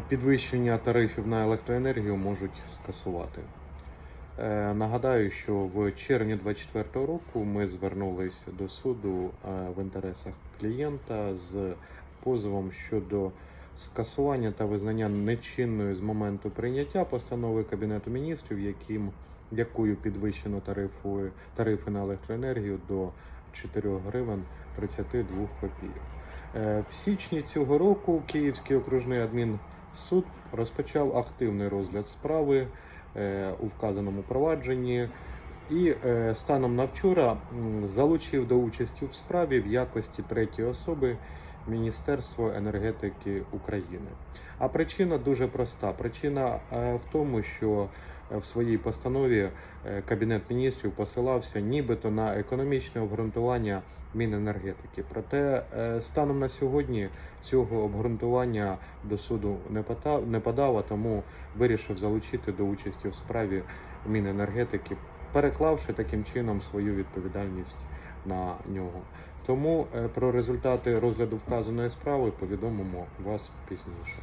підвищення тарифів на електроенергію можуть скасувати. Е, Нагадаю, що в червні 2024 року ми звернулись до суду е, в інтересах клієнта з позовом щодо скасування та визнання нечинною з моменту прийняття постанови Кабінету міністрів, яким якою підвищено тарифи, тарифи на електроенергію до 4 гривень 32 копійок. Е, В січні цього року Київський окружний адмінсуд розпочав активний розгляд справи е, у вказаному провадженні і е, станом на вчора залучив до участі в справі в якості третьої особи Міністерство енергетики України. А причина дуже проста. Причина е, в тому, що е, в своїй постанові Кабінет міністрів посилався нібито на економічне обґрунтування Міненергетики. Проте станом на сьогодні цього обґрунтування до суду не подав, а тому вирішив залучити до участі в справі Міненергетики, переклавши таким чином свою відповідальність на нього. Тому е, про результати розгляду вказаної справи повідомимо вас пізніше.